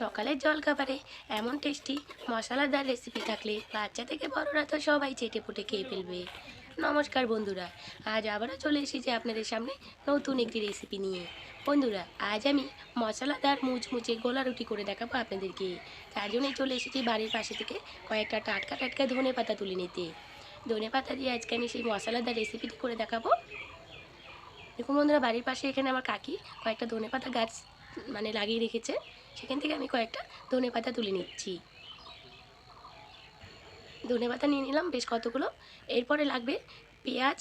সকালের জলখাবারে এমন টেস্টি, মশলাদার রেসিপি থাকলে বাচ্চা থেকে বড়রা তো সবাই চেটে পুটে খেয়ে ফেলবে। নমস্কার বন্ধুরা, আজ আবারও চলে এসেছি আপনাদের সামনে নতুন একটি রেসিপি নিয়ে। বন্ধুরা, আজ আমি মশলাদার মুচমুচে গোলা রুটি করে দেখাবো আপনাদেরকে। তার জন্যই চলে এসেছি বাড়ির পাশে থেকে কয়েকটা টাটকা টাটকা ধনে পাতা তুলে নিতে। ধনে পাতা দিয়ে আজকে আমি সেই মশলাদার রেসিপিটি করে দেখাবো। দেখুন বন্ধুরা, বাড়ির পাশে এখানে আমার কাকি কয়েকটা ধনে পাতা গাছ মানে লাগিয়ে রেখেছে, সেখান থেকে আমি কয়েকটা ধনে পাতা তুলে নিচ্ছি। ধনে পাতা নিয়ে নিলাম বেশ কতগুলো। এরপরে লাগবে পেঁয়াজ,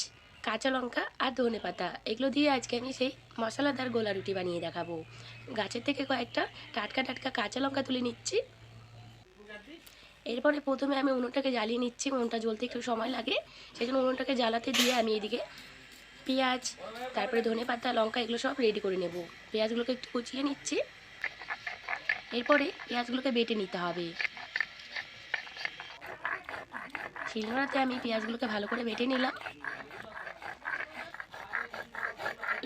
কাঁচা লঙ্কা আর ধনে পাতা। এগুলো দিয়ে আজকে আমি সেই মশলাদার গোলা রুটি বানিয়ে দেখাবো। গাছের থেকে কয়েকটা টাটকা টাটকা কাঁচা লঙ্কা তুলে নিচ্ছি। এরপরে প্রথমে আমি উনুনটাকে জ্বালিয়ে নিচ্ছি, উনুনটা জ্বলতে একটু সময় লাগে। সেই জন্য উনুনটাকে জ্বালাতে দিয়ে আমি এদিকে পেঁয়াজ, তারপরে ধনে পাতা, লঙ্কা, এগুলো সব রেডি করে নেব। পেঁয়াজগুলোকে একটু কুচিয়ে নিচ্ছি। এরপরে পেঁয়াজগুলোকে বেটে নিতে হবে। শিলনোড়াতে আমি পেঁয়াজগুলোকে ভালো করে বেটে নিলাম।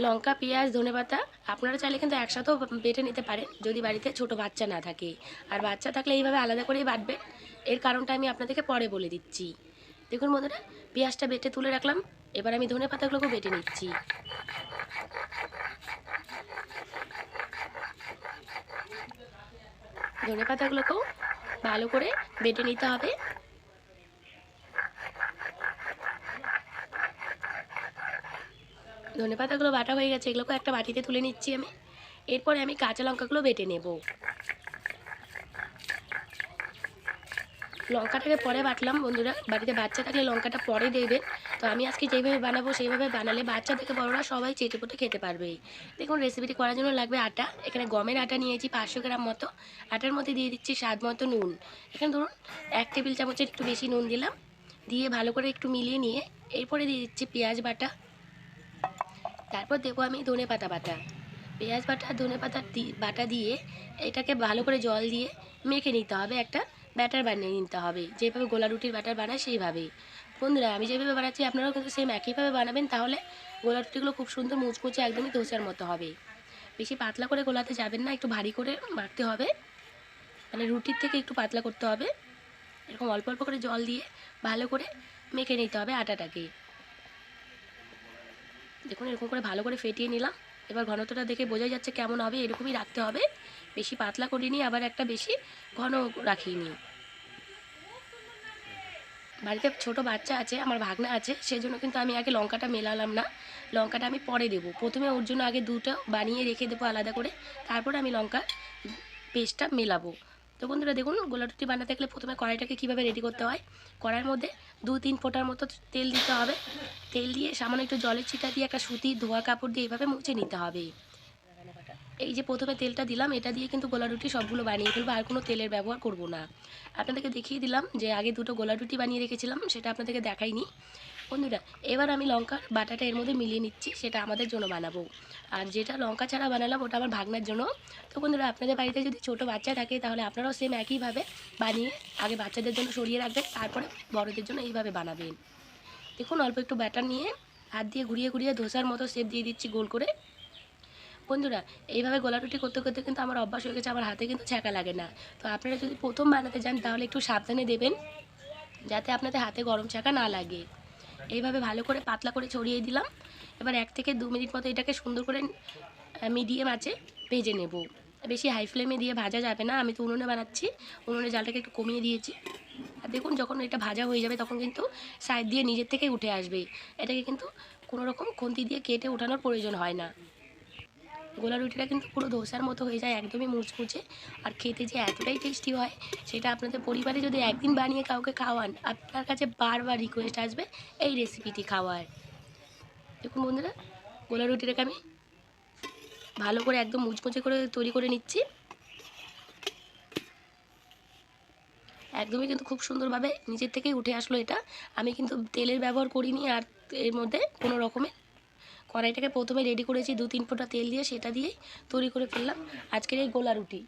লঙ্কা, পেঁয়াজ, ধনে পাতা, আপনারা চাইলে কিন্তু একসাথেও বেটে নিতে পারেন, যদি বাড়িতে ছোট বাচ্চা না থাকে। আর বাচ্চা থাকলে এইভাবে আলাদা করেই বাটবে। এর কারণটা আমি আপনাদেরকে পরে বলে দিচ্ছি। দেখুন বন্ধুরা, পেঁয়াজটা বেটে তুলে রাখলাম। এবার আমি ধনে পাতাগুলোকে বেটে নিচ্ছি। ধনে পাতাগুলোকেও ভালো করে বেটে নিতে হবে। ধনে পাতাগুলো বাটা হয়ে গেছে, এগুলোকে একটা বাটিতে তুলে নিচ্ছি আমি। এরপরে আমি কাঁচা লঙ্কাগুলো বেটে নেব। লঙ্কাটাকে পরে বাটলাম, বন্ধুরা। বাড়িতে বাচ্চা থাকলে লঙ্কাটা পরে দেবে। তো আমি আজকে যেভাবে বানাবো সেইভাবে বানালে বাচ্চা থেকে বড়রা সবাই চেটে পুটে খেতে পারবে। দেখুন রেসিপিটি করার জন্য লাগবে আটা। এখানে গমের আটা নিয়েছি পাঁচশো গ্রাম মতো। আটার মধ্যে দিয়ে দিচ্ছি স্বাদ মতো নুন। এখানে ধরুন, এক টেবিল চামচের একটু বেশি নুন দিলাম। দিয়ে ভালো করে একটু মিলিয়ে নিয়ে, এরপরে দিয়ে দিচ্ছি পেঁয়াজ বাটা। তারপর দেবো আমি ধনে পাতা বাটা। পেঁয়াজ বাটা, ধনে পাতা বাটা দিয়ে এটাকে ভালো করে জল দিয়ে মেখে নিতে হবে একটা ব্যাটার বানিয়ে নিতে হবে। যেভাবে গোলা রুটির ব্যাটার বানায় সেইভাবেই। বন্ধুরা, আমি যেভাবে বানাচ্ছি, আপনারাও কিন্তু সেম একইভাবে বানাবেন, তাহলে গোলা রুটিগুলো খুব সুন্দর মুচমুচে একদমই ধোসার মতো হবে। বেশি পাতলা করে গোলাতে যাবেন না, একটু ভারী করে মাখতে হবে। মানে রুটির থেকে একটু পাতলা করতে হবে। এরকম অল্প অল্প করে জল দিয়ে ভালো করে মেখে নিতে হবে আটাটাকে। দেখুন, এরকম করে ভালো করে ফেটিয়ে নিলাম। এবার ঘনত্বটা দেখে বোঝা যাচ্ছে কেমন হবে, এরকমই রাখতে হবে। বেশি পাতলা করিনি, আবার একটা বেশি ঘন রাখিনি বাড়িতে ছোট বাচ্চা আছে, আমার ভাগনা আছে, সেজন্য কিন্তু আমি আগে লঙ্কাটা মেলালাম না। লঙ্কাটা আমি পরে দেবো। প্রথমে ওর জন্য আগে দুটো বানিয়ে রেখে দেবো আলাদা করে। তারপরে আমি লঙ্কার পেস্টটা মেলাবো। তো বন্ধুরা দেখুন গোলা রুটি বানাতে গেলে প্রথমে কড়াইটাকে কীভাবে রেডি করতে হয়? কড়াইয়ের মধ্যে দু তিন ফোঁটার মতো তেল দিতে হবে। তেল দিয়ে সামান্য একটু জলের ছিটা দিয়ে একটা সুতি ধোয়া কাপড় দিয়ে এইভাবে মুছে নিতে হবে। এই যে প্রথমে তেলটা দিলাম, এটা দিয়ে কিন্তু গোলা রুটি সবগুলো বানিয়ে ফেলব, আর কোনো তেলের ব্যবহার করব না। আপনাদেরকে দেখিয়ে দিলাম যে আগে দুটো গোলা রুটি বানিয়ে রেখেছিলাম, সেটা আপনাদেরকে দেখাইনি। বন্ধুরা, এবার আমি লঙ্কার বাটাটা এর মধ্যে মিলিয়ে নিচ্ছি, সেটা আমাদের জন্য বানাবো। আর যেটা লঙ্কা ছাড়া বানালাম, ওটা আমার ভাগনার জন্য। তো বন্ধুরা, আপনাদের বাড়িতে যদি ছোটো বাচ্চা থাকে, তাহলে আপনারাও সেম একইভাবে বানিয়ে আগে বাচ্চাদের জন্য সরিয়ে রাখবেন, তারপরে বড়দের জন্য এইভাবে বানাবেন। দেখুন, অল্প একটু ব্যাটার নিয়ে হাত দিয়ে ঘুরিয়ে ঘুরিয়ে ধোসার মতো শেপ দিয়ে দিচ্ছি, গোল করে। বন্ধুরা, এইভাবে গোলা করতে করতে কিন্তু আমার অভ্যাস হয়ে গেছে, আমার হাতে কিন্তু ছ্যাঁকা লাগে না। তো আপনারা যদি প্রথম বানাতে যান, তাহলে একটু সাবধানে দেবেন, যাতে আপনাদের হাতে গরম ছ্যাঁকা না লাগে। এইভাবে ভালো করে পাতলা করে ছড়িয়ে দিলাম। এবার এক থেকে দু মিনিট মতো এটাকে সুন্দর করে মিডিয়াম আছে ভেজে নেব। বেশি হাই ফ্লেমে দিয়ে ভাজা যাবে না, আমি তো উনুনে বানাচ্ছি। উনুনে জালটাকে একটু কমিয়ে দিয়েছি। আর দেখুন, যখন এটা ভাজা হয়ে যাবে, তখন কিন্তু সাইড দিয়ে নিজের থেকেই উঠে আসবে। এটাকে কিন্তু কোনো রকম খুন্তি দিয়ে কেটে ওঠানোর প্রয়োজন হয় না। গোলা রুটিটা কিন্তু পুরো ধোসার মতো হয়ে যায়, একদমই মুচমুচে। আর খেতে যে এতটাই টেস্টি হয়, সেটা আপনাদের পরিবারে যদি একদিন বানিয়ে কাউকে খাওয়ান, আপনার কাছে বারবার রিকোয়েস্ট আসবে এই রেসিপিটি খাওয়ার। দেখুন বন্ধুরা, গোলা রুটিটাকে আমি ভালো করে একদম মুচমুচে করে তৈরি করে নিচ্ছি। একদমই কিন্তু খুব সুন্দরভাবে নিজের থেকেই উঠে আসলো এটা। আমি কিন্তু তেলের ব্যবহার করিনি আর এর মধ্যে কোনো রকমের কড়াইটাকে প্রথমে রেডি করেছি দু তিন ফোঁটা তেল দিয়ে, সেটা দিয়েই তৈরি করে ফেললাম। আজকের এই গোলা রুটি।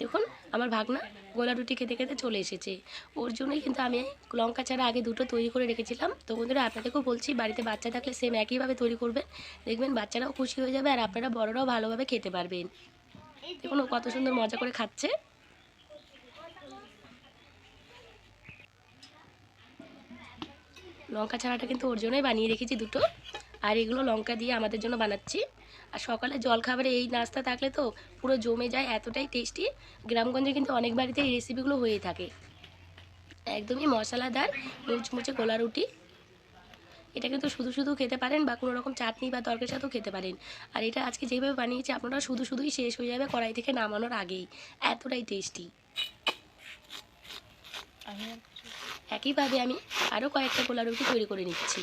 দেখুন, আমার ভাগনা গোলা রুটি খেতে খেতে চলে এসেছে। ওর জন্যই কিন্তু আমি লঙ্কা ছাড়া আগে দুটো তৈরি করে রেখেছিলাম। তো বন্ধুরা, আপনাদেরকেও বলছি, বাড়িতে বাচ্চা থাকলে সেম একইভাবে তৈরি করবেন। দেখবেন বাচ্চারাও খুশি হয়ে যাবে আর আপনারা বড়রাও ভালোভাবে খেতে পারবেন। দেখুন ও কত সুন্দর মজা করে খাচ্ছে। লঙ্কা ছাড়াটা কিন্তু ওর জন্যই বানিয়ে রেখেছি দুটো। আর এগুলো লঙ্কা দিয়ে আমাদের জন্য বানাচ্ছি। আর সকালে জলখাবারে এই নাস্তা থাকলে তো পুরো জমে যায়, এতটাই টেস্টি গ্রামগঞ্জে কিন্তু অনেক বাড়িতে এই রেসিপিগুলো হয়ে থাকে। একদমই মশলাদার মুচমুচে গোলা রুটি। এটা কিন্তু শুধু শুধু খেতে পারেন বা কোনো রকম চাটনি বা তরকারির সাথেও খেতে পারেন। আর এটা আজকে যেভাবে বানিয়েছি, আপনারা শুধু শুধুই শেষ হয়ে যাবে কড়াই থেকে নামানোর আগেই। এতটাই টেস্টি একইভাবে আমি আরও কয়েকটা গোলা রুটি তৈরি করে নিচ্ছি।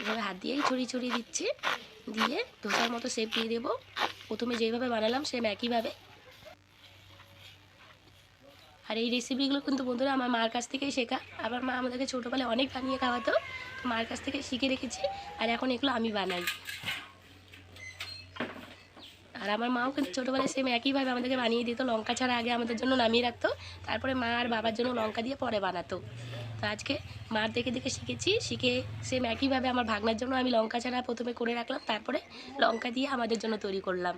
এভাবে হাত দিয়েই ছড়িয়ে ছড়িয়ে দিচ্ছি। দিয়ে ধোসার মতো শেপ দিয়ে দেবো। প্রথমে যেইভাবে বানালাম সেম একইভাবে। আর এই রেসিপিগুলো কিন্তু বন্ধুরা আমার মার কাছ থেকেই শেখা। আমার মা আমাদেরকে ছোটোবেলায় অনেক বানিয়ে খাওয়াতো। মার কাছ থেকে শিখে রেখেছি। আর এখন এগুলো আমি বানাই। আর আমার মাও কিন্তু ছোটোবেলায় সেম একইভাবে আমাদেরকে বানিয়ে দিত, লঙ্কা ছাড়া আগে আমাদের জন্য নামিয়ে রাখতো। তারপরে মা আর বাবার জন্য লঙ্কা দিয়ে পরে বানাতো। তো আজকে মার দেখে দেখে শিখেছি, শিখে সেম একইভাবে আমার ভাগনার জন্য আমি লঙ্কা ছাড়া প্রথমে করে রাখলাম, তারপরে লঙ্কা দিয়ে আমাদের জন্য তৈরি করলাম।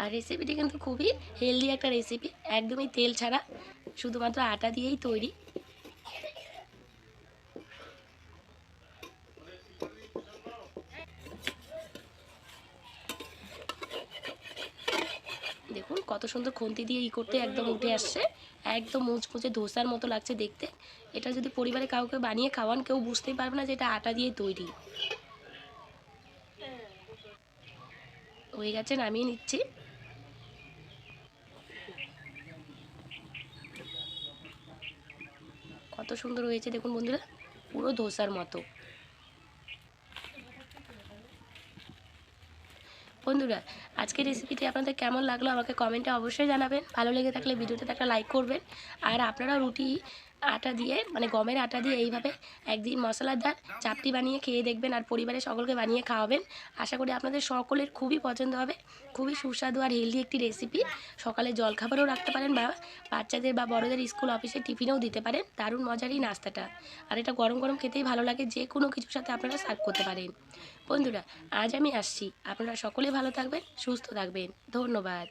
আর রেসিপিটি কিন্তু খুবই হেলদি একটা রেসিপি একদমই তেল ছাড়া, শুধুমাত্র আটা দিয়েই তৈরি দেখুন কত সুন্দর খুন্তি দিয়ে ই করতে একদম উঠে আসছে। একদম মুচমুচে ধোসার মতো লাগছে দেখতে। এটা যদি পরিবারে কাউকে বানিয়ে খাওয়ান, কেউ বুঝতেই পারবে না যে এটা আটা দিয়ে তৈরি। হয়ে গেছে, নামিয়ে নিচ্ছি। কত সুন্দর হয়েছে, দেখুন বন্ধুরা, পুরো ধোসার মতো। বন্ধুরা আজকের রেসিপিটি আপনাদের কেমন লাগল আমাকে কমেন্টে অবশ্যই জানাবেন। ভালো লেগে থাকলে ভিডিওতে একটা লাইক করবেন। আর আপনারা রুটি আটা দিয়ে মানে গমের আটা দিয়ে এইভাবে একদিন মশলাদার চাপটি বানিয়ে খেয়ে দেখবেন আর পরিবারের সকলকে বানিয়ে খাওয়াবেন। আশা করি আপনাদের সকলের খুবই পছন্দ হবে। খুবই সুস্বাদু আর হেলদি একটি রেসিপি সকালে জলখাবারও রাখতে পারেন বা বাচ্চাদের বা বড়দের স্কুল অফিসে টিফিনেও দিতে পারেন। দারুণ মজারই নাস্তাটা। আর এটা গরম গরম খেতেই ভালো লাগে, যে কোনো কিছুর সাথে আপনারা সার্ভ করতে পারেন। বন্ধুরা, আজ আমি আসছি। আপনারা সকলে ভালো থাকবেন, সুস্থ থাকবেন। ধন্যবাদ।